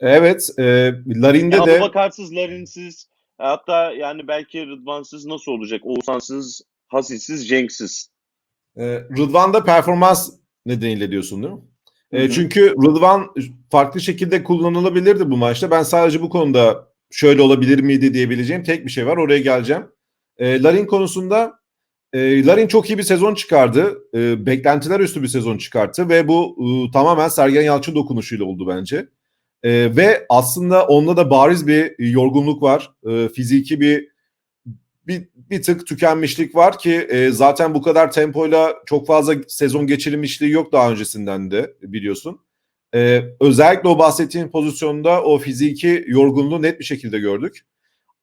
Evet, e, Larin'de Ya de Abubakarsız, Larinsiz hatta yani belki Rıdvansız nasıl olacak? Oğuzhan'sız, Hasisiz, Cenk'siz. e, Rıdvan'da performans nedeniyle diyorsun değil mi? E, Hı çünkü Rıdvan farklı şekilde kullanılabilirdi bu maçta. Ben sadece bu konuda şöyle olabilir miydi diyebileceğim tek bir şey var. Oraya geleceğim. E, Larin konusunda e, Larin çok iyi bir sezon çıkardı. E, beklentiler üstü bir sezon çıkarttı ve bu e, tamamen Sergen Yalçın dokunuşuyla oldu bence. E, ve aslında onda da bariz bir yorgunluk var. E, fiziki bir bir, bir tık tükenmişlik var ki e, zaten bu kadar tempoyla çok fazla sezon geçirilmişliği yok daha öncesinden de biliyorsun. E, özellikle o bahsettiğin pozisyonda o fiziki yorgunluğu net bir şekilde gördük.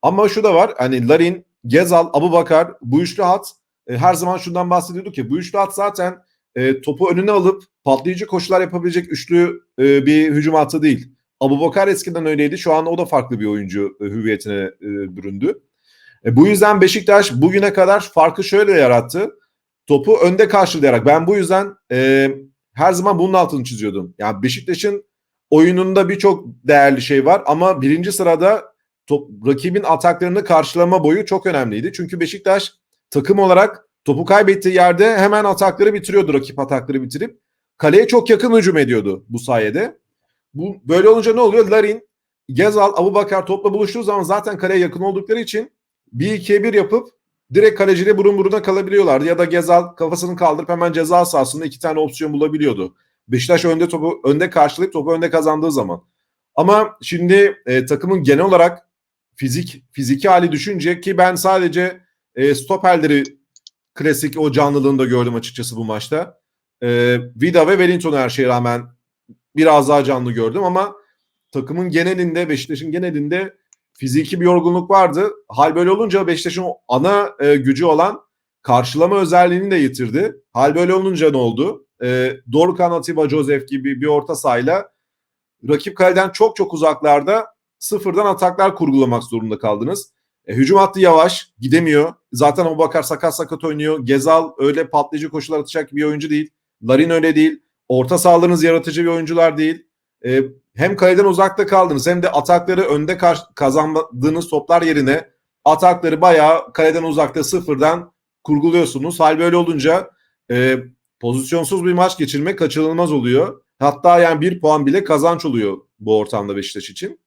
Ama şu da var hani Larin, Gezal, Abubakar bu üçlü hat e, her zaman şundan bahsediyorduk ki bu üçlü hat zaten e, topu önüne alıp patlayıcı koşular yapabilecek üçlü e, bir hücum hattı değil. Abubakar eskiden öyleydi. Şu an o da farklı bir oyuncu e, hüviyetine e, büründü. E, bu yüzden Beşiktaş bugüne kadar farkı şöyle yarattı. Topu önde karşılayarak. Ben bu yüzden e, her zaman bunun altını çiziyordum. Yani Beşiktaş'ın oyununda birçok değerli şey var ama birinci sırada top, rakibin ataklarını karşılama boyu çok önemliydi. Çünkü Beşiktaş takım olarak topu kaybettiği yerde hemen atakları bitiriyordu rakip atakları bitirip kaleye çok yakın hücum ediyordu bu sayede. Bu böyle olunca ne oluyor? Larin, Gezal, Abubakar topla buluştuğu zaman zaten kaleye yakın oldukları için 1-2'ye 1 yapıp direkt kaleciyle burun buruna kalabiliyorlardı. Ya da Gezal kafasını kaldırıp hemen ceza sahasında iki tane opsiyon bulabiliyordu. Beşiktaş önde topu önde karşılayıp topu önde kazandığı zaman. Ama şimdi e, takımın genel olarak fizik fiziki hali düşünce ki ben sadece e, stoperleri klasik o canlılığında gördüm açıkçası bu maçta. E, Vida ve Wellington'u her şeye rağmen biraz daha canlı gördüm ama takımın genelinde Beşiktaş'ın genelinde fiziki bir yorgunluk vardı. Hal böyle olunca Beşiktaş'ın ana e, gücü olan karşılama özelliğini de yitirdi. Hal böyle olunca ne oldu? E, Dorukhan Atiba Joseph gibi bir orta sahayla rakip kaleden çok çok uzaklarda sıfırdan ataklar kurgulamak zorunda kaldınız. E, hücum hattı yavaş, gidemiyor. Zaten o bakar sakat sakat oynuyor. Gezal öyle patlayıcı koşular atacak bir oyuncu değil. Larin öyle değil. Orta sahalarınız yaratıcı bir oyuncular değil. E, hem kaleden uzakta kaldınız hem de atakları önde kar- kazandığınız toplar yerine atakları bayağı kaleden uzakta sıfırdan kurguluyorsunuz. Hal böyle olunca e, pozisyonsuz bir maç geçirmek kaçınılmaz oluyor. Hatta yani bir puan bile kazanç oluyor bu ortamda Beşiktaş için.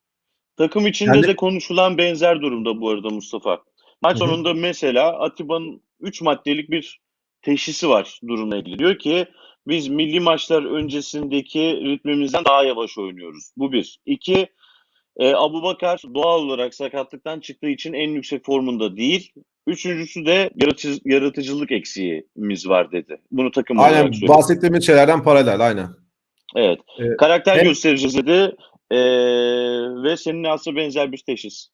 Takım içinde Yani- de konuşulan benzer durumda bu arada Mustafa. Maç sonunda mesela Atiba'nın 3 maddelik bir teşhisi var durumla ilgili. Diyor ki biz milli maçlar öncesindeki ritmimizden daha yavaş oynuyoruz. Bu bir. İki, e, Abubakar doğal olarak sakatlıktan çıktığı için en yüksek formunda değil. Üçüncüsü de yaratıcı, yaratıcılık eksiğimiz var dedi. Bunu takım Aynen olarak söyledi. bahsettiğimiz şeylerden paralel aynen. Evet. Evet. Karakter Hem- göstereceğiz dedi. E, ve senin aslında benzer bir teşhis.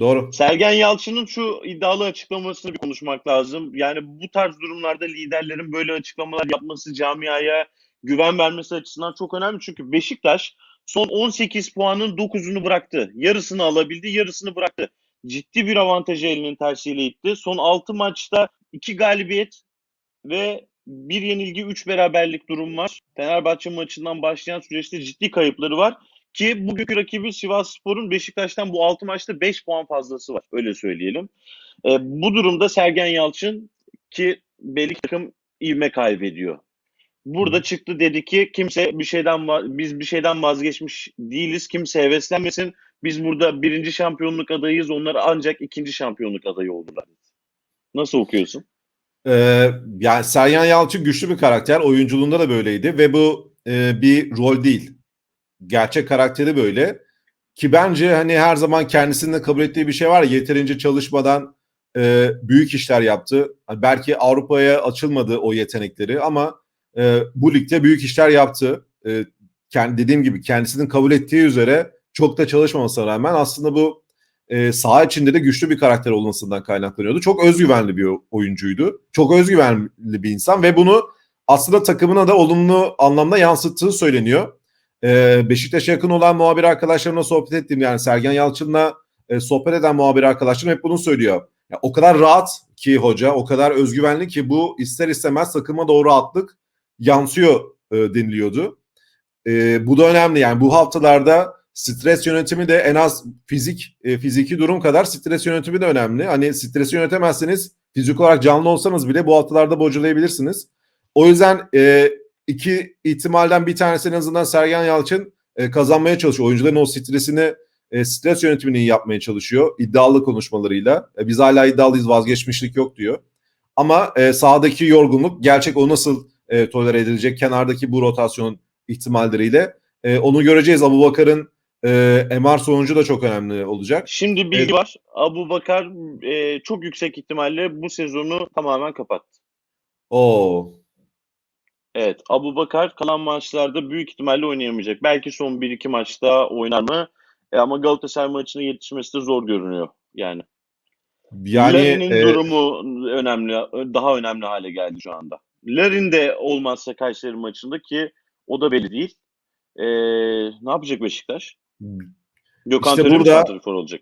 Doğru. Sergen Yalçın'ın şu iddialı açıklamasını bir konuşmak lazım. Yani bu tarz durumlarda liderlerin böyle açıklamalar yapması camiaya güven vermesi açısından çok önemli. Çünkü Beşiktaş son 18 puanın 9'unu bıraktı. Yarısını alabildi, yarısını bıraktı. Ciddi bir avantajı elinin tersiyle itti. Son 6 maçta 2 galibiyet ve bir yenilgi 3 beraberlik durum var. Fenerbahçe maçından başlayan süreçte ciddi kayıpları var. Ki bugünkü rakibi Sivasspor'un Beşiktaş'tan bu 6 maçta 5 puan fazlası var. Öyle söyleyelim. E, bu durumda Sergen Yalçın ki belli takım ivme kaybediyor. Burada çıktı dedi ki kimse bir şeyden biz bir şeyden vazgeçmiş değiliz. Kimse heveslenmesin. Biz burada birinci şampiyonluk adayıyız. Onlar ancak ikinci şampiyonluk adayı oldular. Nasıl okuyorsun? Ee, yani Sergen Yalçın güçlü bir karakter. Oyunculuğunda da böyleydi ve bu e, bir rol değil. Gerçek karakteri böyle. Ki bence hani her zaman kendisinin de kabul ettiği bir şey var yeterince çalışmadan e, büyük işler yaptı. Hani belki Avrupa'ya açılmadı o yetenekleri ama e, bu ligde büyük işler yaptı. E, kendi dediğim gibi kendisinin kabul ettiği üzere çok da çalışmamasına rağmen aslında bu e, saha içinde de güçlü bir karakter olmasından kaynaklanıyordu. Çok özgüvenli bir oyuncuydu. Çok özgüvenli bir insan ve bunu aslında takımına da olumlu anlamda yansıttığı söyleniyor. E, Beşiktaş'a yakın olan muhabir arkadaşlarımla sohbet ettim. Yani Sergen Yalçın'la e, sohbet eden muhabir arkadaşlarım hep bunu söylüyor. Ya, o kadar rahat ki hoca, o kadar özgüvenli ki bu ister istemez takıma doğru rahatlık yansıyor e, deniliyordu. e, bu da önemli. Yani bu haftalarda stres yönetimi de en az fizik e, fiziki durum kadar stres yönetimi de önemli. Hani stresi yönetemezseniz fizik olarak canlı olsanız bile bu haftalarda bocalayabilirsiniz. O yüzden e, iki ihtimalden bir tanesi en azından Sergen Yalçın e, kazanmaya çalışıyor. Oyuncuların o stresini e, stres yönetimini iyi yapmaya çalışıyor. iddialı konuşmalarıyla. E, biz hala iddialıyız vazgeçmişlik yok diyor. Ama e, sahadaki yorgunluk gerçek o nasıl e, tolere edilecek kenardaki bu rotasyon ihtimalleriyle e, onu göreceğiz. Abu Bakar'ın e, MR sonucu da çok önemli olacak. Şimdi bilgi Evet. var. Abu Bakar e, çok yüksek ihtimalle bu sezonu tamamen kapattı. Oo. Evet, Abu Bakar kalan maçlarda büyük ihtimalle oynayamayacak. Belki son 1-2 maçta oynar mı? E, ama Galatasaray maçına yetişmesi de zor görünüyor yani. Yani Larin'in e, durumu önemli, daha önemli hale geldi şu anda. Larin de olmazsa Kayseri maçında ki o da belli değil. E, ne yapacak Beşiktaş? Gökhan İşte Töre burada- olacak?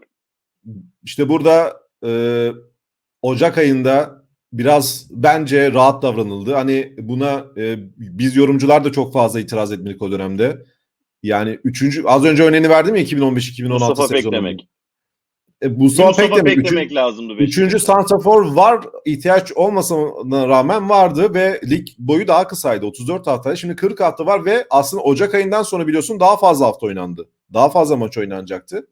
işte burada e, Ocak ayında biraz bence rahat davranıldı. Hani buna e, biz yorumcular da çok fazla itiraz etmedik o dönemde. Yani üçüncü az önce örneğini verdim ya 2015-2016 Mustafa sezonu. Beklemek. E, Mustafa, Mustafa Pekdemek. beklemek lazımdı Beşiktaş. üçüncü santrafor var ihtiyaç olmasına rağmen vardı ve lig boyu daha kısaydı 34 hafta. Şimdi 40 hafta var ve aslında Ocak ayından sonra biliyorsun daha fazla hafta oynandı. Daha fazla maç oynanacaktı.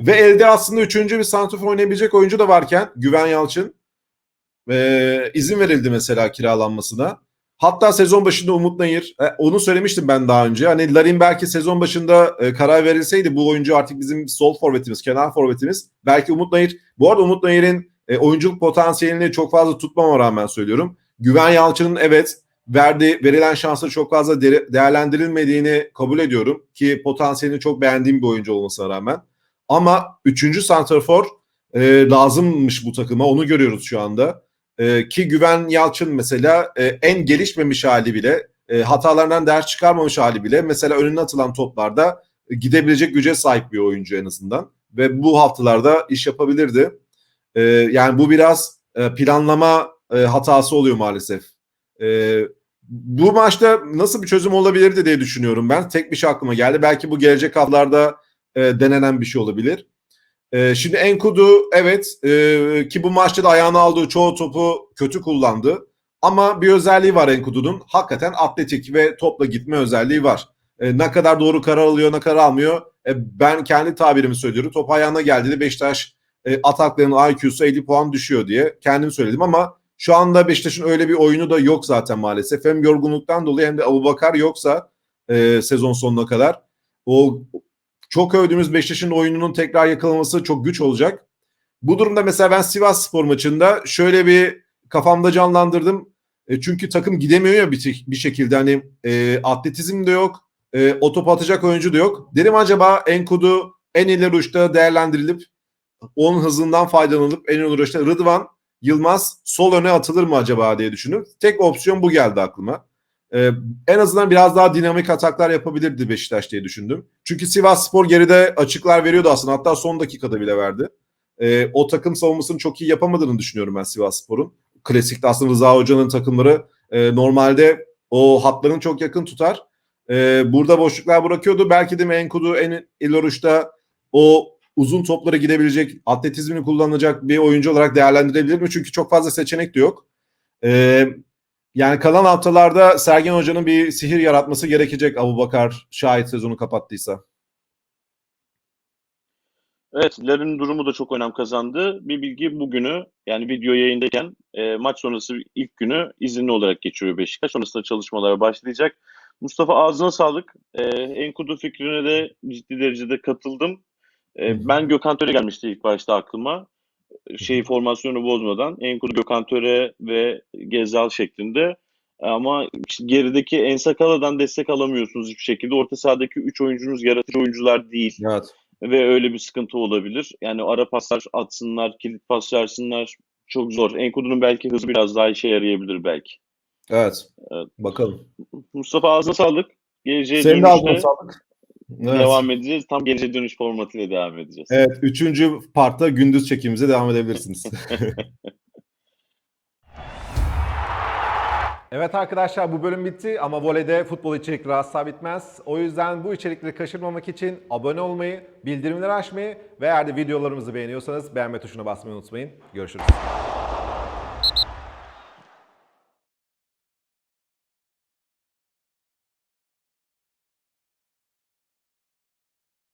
Ve elde aslında üçüncü bir santrafor oynayabilecek oyuncu da varken Güven Yalçın e, izin verildi mesela kiralanmasına. Hatta sezon başında Umut Nayır, e, onu söylemiştim ben daha önce. Hani Larin belki sezon başında e, karar verilseydi bu oyuncu artık bizim sol forvetimiz, kenar forvetimiz. Belki Umut Nayır, bu arada Umut Nayır'ın e, oyunculuk potansiyelini çok fazla tutmama rağmen söylüyorum. Güven Yalçın'ın evet verdi verilen şansları çok fazla de- değerlendirilmediğini kabul ediyorum ki potansiyelini çok beğendiğim bir oyuncu olmasına rağmen. Ama üçüncü santrafor e, lazımmış bu takıma onu görüyoruz şu anda. E, ki Güven Yalçın mesela e, en gelişmemiş hali bile e, hatalarından ders çıkarmamış hali bile mesela önüne atılan toplarda e, gidebilecek güce sahip bir oyuncu en azından. Ve bu haftalarda iş yapabilirdi. E, yani bu biraz planlama hatası oluyor maalesef. E, bu maçta nasıl bir çözüm olabilirdi diye düşünüyorum ben. Tek bir şey aklıma geldi. Belki bu gelecek haftalarda denenen bir şey olabilir. E, şimdi Enkudu evet e, ki bu maçta da ayağına aldığı çoğu topu kötü kullandı. Ama bir özelliği var Enkudu'nun. Hakikaten atletik ve topla gitme özelliği var. E, ne kadar doğru karar alıyor ne kadar almıyor. E, ben kendi tabirimi söylüyorum. Top ayağına geldiğinde Beşiktaş e, ataklarının IQ'su 50 puan düşüyor diye kendim söyledim ama şu anda Beşiktaş'ın öyle bir oyunu da yok zaten maalesef. Hem yorgunluktan dolayı hem de Abubakar yoksa e, sezon sonuna kadar o çok övdüğümüz Beşiktaş'ın oyununun tekrar yakalaması çok güç olacak. Bu durumda mesela ben Sivas Spor maçında şöyle bir kafamda canlandırdım. E, çünkü takım gidemiyor ya bir, bir şekilde hani e, atletizm de yok. E, o topu atacak oyuncu da yok. Dedim acaba Enkudu en ileri uçta değerlendirilip onun hızından faydalanıp en ileri uçta Rıdvan Yılmaz sol öne atılır mı acaba diye düşündüm. Tek opsiyon bu geldi aklıma. Ee, en azından biraz daha dinamik ataklar yapabilirdi Beşiktaş diye düşündüm. Çünkü Sivas Spor geride açıklar veriyordu aslında. Hatta son dakikada bile verdi. Ee, o takım savunmasını çok iyi yapamadığını düşünüyorum ben Sivas Spor'un. Klasikte aslında Rıza Hoca'nın takımları e, normalde o hatlarını çok yakın tutar. E, burada boşluklar bırakıyordu. Belki de Enkudu en ileruşta o uzun toplara gidebilecek, atletizmini kullanacak bir oyuncu olarak değerlendirebilir mi? Çünkü çok fazla seçenek de yok. Ee, yani kalan haftalarda Sergen Hoca'nın bir sihir yaratması gerekecek Abu Bakar şahit sezonu kapattıysa. Evet, Larin'in durumu da çok önem kazandı. Bir bilgi bugünü yani video yayındayken e, maç sonrası ilk günü izinli olarak geçiyor Beşiktaş. Sonrasında çalışmalara başlayacak. Mustafa ağzına sağlık. E, Enkudu fikrine de ciddi derecede katıldım. E, ben Gökhan Töre gelmişti ilk başta aklıma. Şeyi formasyonu bozmadan. Enkudu, Gökhan Töre ve Gezal şeklinde. Ama gerideki Ensakala'dan destek alamıyorsunuz hiçbir şekilde. Orta sahadaki 3 oyuncunuz yaratıcı oyuncular değil Evet. ve öyle bir sıkıntı olabilir. Yani ara paslar atsınlar, kilit pas versinler çok zor. Enkudu'nun belki hızı biraz daha işe yarayabilir belki. Evet. Evet. Bakalım. Mustafa ağzına sağlık. Geleceğe Senin de ağzına sağlık. Evet. devam edeceğiz. Tam geleceğe dönüş formatıyla devam edeceğiz. Evet. Üçüncü partta gündüz çekimimize devam edebilirsiniz. Evet arkadaşlar bu bölüm bitti ama voleyde futbol içerikleri asla bitmez. O yüzden bu içerikleri kaçırmamak için abone olmayı, bildirimleri açmayı ve eğer de videolarımızı beğeniyorsanız beğenme tuşuna basmayı unutmayın. Görüşürüz.